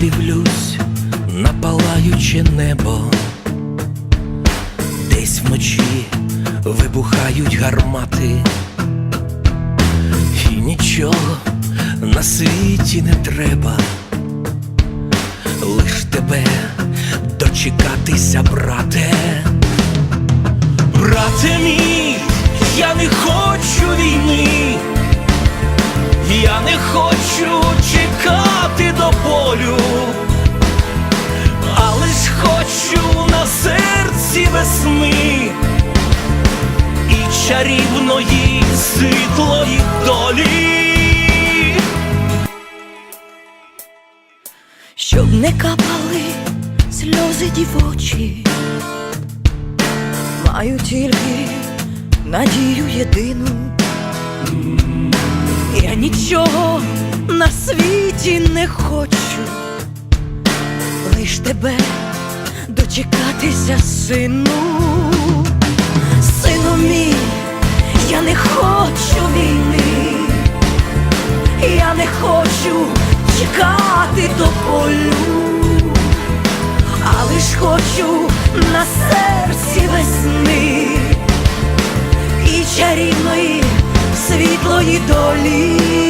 дивлюсь на палаюче небо, десь вночі вибухають гармати, і нічого на світі не треба, лиш тебе дочекатися, брате. Брате мій, я не хочу війни, я не хочу чекати до чарівної світлої долі. щоб не капали сльози дівочі, маю тільки надію єдину. Я нічого на світі не хочу, лиш тебе дочекатися, сину хочу чекати до полю, а лиш хочу на серці весни і чарівної світлої долі.